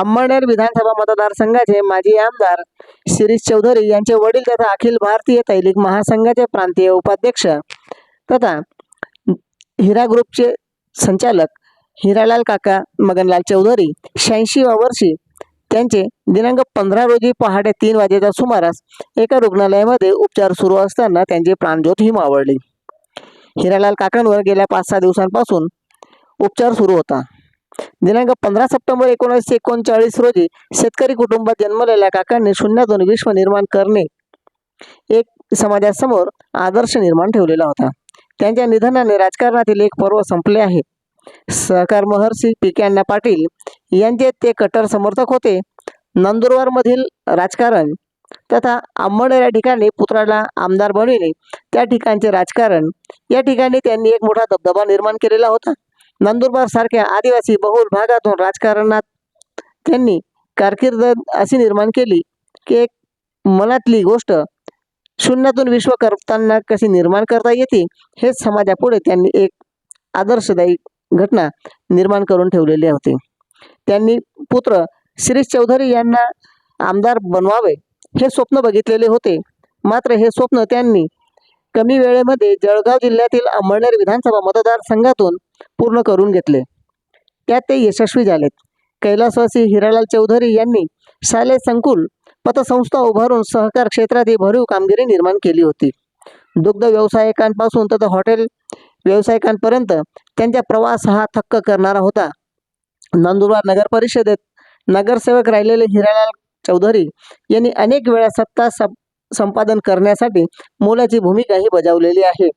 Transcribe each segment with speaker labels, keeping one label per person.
Speaker 1: अंबळनेर विधानसभा मतदारसंघाचे माजी आमदार शिरीष चौधरी यांचे वडील तथा अखिल भारतीय तैलिक महासंघाचे प्रांतीय उपाध्यक्ष तथा हिरा ग्रुपचे संचालक हिरालाल काका मगनलाल चौधरी शहाऐंशीव्या वर्षी त्यांचे दिनांक पंधरा रोजी पहाटे तीन वाजेच्या सुमारास एका रुग्णालयामध्ये उपचार सुरू असताना त्यांची प्राणज्योत मावळली हिरालाल काकांवर गेल्या पाच सहा दिवसांपासून उपचार सुरू होता दिनांक पंधरा सप्टेंबर एकोणीसशे एकोणचाळीस रोजी शेतकरी कुटुंबात जन्मलेल्या काकांनी शून्यातून विश्व निर्माण करणे एक समाजासमोर आदर्श निर्माण ठेवलेला होता त्यांच्या निधनाने राजकारणातील एक पर्व संपले आहे सहकार महर्षी अण्णा पाटील यांचे ते कट्टर समर्थक होते नंदुरबारमधील राजकारण तथा आंबडर या ठिकाणी पुत्राला आमदार बनविणे त्या ठिकाणचे राजकारण या ठिकाणी त्यांनी एक मोठा दबदबा निर्माण केलेला होता नंदुरबार सारख्या आदिवासी बहुल भागातून राजकारणात त्यांनी कारकीर्द अशी निर्माण केली की एक मनातली गोष्ट शून्यातून विश्व करताना कशी निर्माण करता येते हेच समाजापुढे त्यांनी एक आदर्शदायी घटना निर्माण करून ठेवलेली होती त्यांनी पुत्र शिरीष चौधरी यांना आमदार बनवावे हे स्वप्न बघितलेले होते मात्र हे स्वप्न त्यांनी कमी वेळेमध्ये जळगाव जिल्ह्यातील अंमळनेर विधानसभा मतदारसंघातून पूर्ण करून घेतले त्यात ते यशस्वी झालेत कैलासवासी हिरालाल चौधरी यांनी शालेय संकुल पतसंस्था उभारून सहकार क्षेत्रात ही भरीव कामगिरी निर्माण केली होती दुग्ध व्यावसायिकांपासून तर हॉटेल व्यावसायिकांपर्यंत त्यांचा प्रवास हा थक्क करणारा होता नंदुरबार नगर परिषदेत नगरसेवक राहिलेले हिरालाल चौधरी यांनी अनेक वेळा सत्ता संपादन करण्यासाठी मोलाची भूमिका ही बजावलेली आहे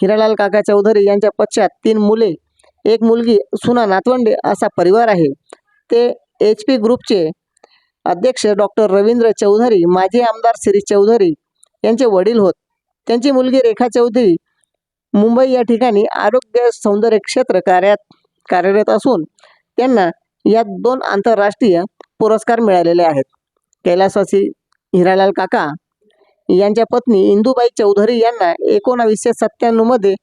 Speaker 1: हिरालाल काका चौधरी यांच्या पश्चात तीन मुले एक मुलगी सुना नातवंडे असा परिवार आहे ते एच पी ग्रुपचे अध्यक्ष डॉक्टर रवींद्र चौधरी माजी आमदार श्री चौधरी यांचे वडील होत त्यांची मुलगी रेखा चौधरी मुंबई या ठिकाणी आरोग्य सौंदर्य क्षेत्र कार्यात कार्यरत असून त्यांना यात दोन आंतरराष्ट्रीय पुरस्कार मिळालेले आहेत कैलासवासी हिरालाल काका यांच्या पत्नी इंदुबाई चौधरी यांना एकोणावीसशे सत्त्याण्णव मध्ये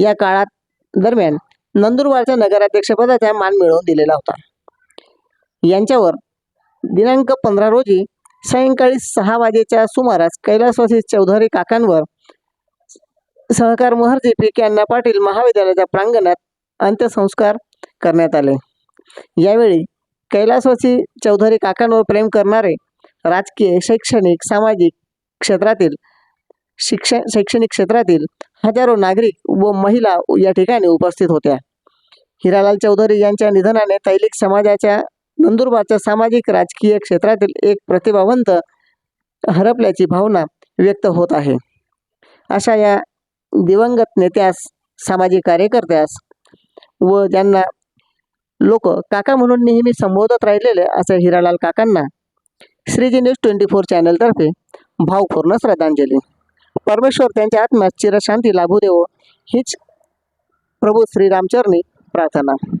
Speaker 1: या काळात दरम्यान नंदुरबारच्या नगराध्यक्षपदाचा मान मिळवून दिलेला होता यांच्यावर दिनांक पंधरा रोजी सायंकाळी सहा वाजेच्या सुमारास कैलासवासी चौधरी काकांवर सहकार महर्जी पी के अण्णा पाटील महाविद्यालयाच्या प्रांगणात अंत्यसंस्कार करण्यात आले यावेळी कैलासवासी चौधरी काकांवर प्रेम करणारे राजकीय शैक्षणिक सामाजिक क्षेत्रातील शिक्षण शैक्षणिक क्षेत्रातील हजारो नागरिक व महिला या ठिकाणी उपस्थित होत्या हिरालाल चौधरी यांच्या निधनाने तैलिक समाजाच्या नंदुरबारच्या सामाजिक राजकीय क्षेत्रातील एक प्रतिभावंत हरपल्याची भावना व्यक्त होत आहे अशा या दिवंगत नेत्यास सामाजिक कार्यकर्त्यास व ज्यांना लोक काका म्हणून नेहमी संबोधत राहिलेले असे हिरालाल काकांना श्रीजी न्यूज ट्वेंटी फोर चॅनलतर्फे भावपूर्ण श्रद्धांजली परमेश्वर त्यांच्या आत्म्यात चिरशांती लाभू देव हीच प्रभू श्रीरामचरणी प्रार्थना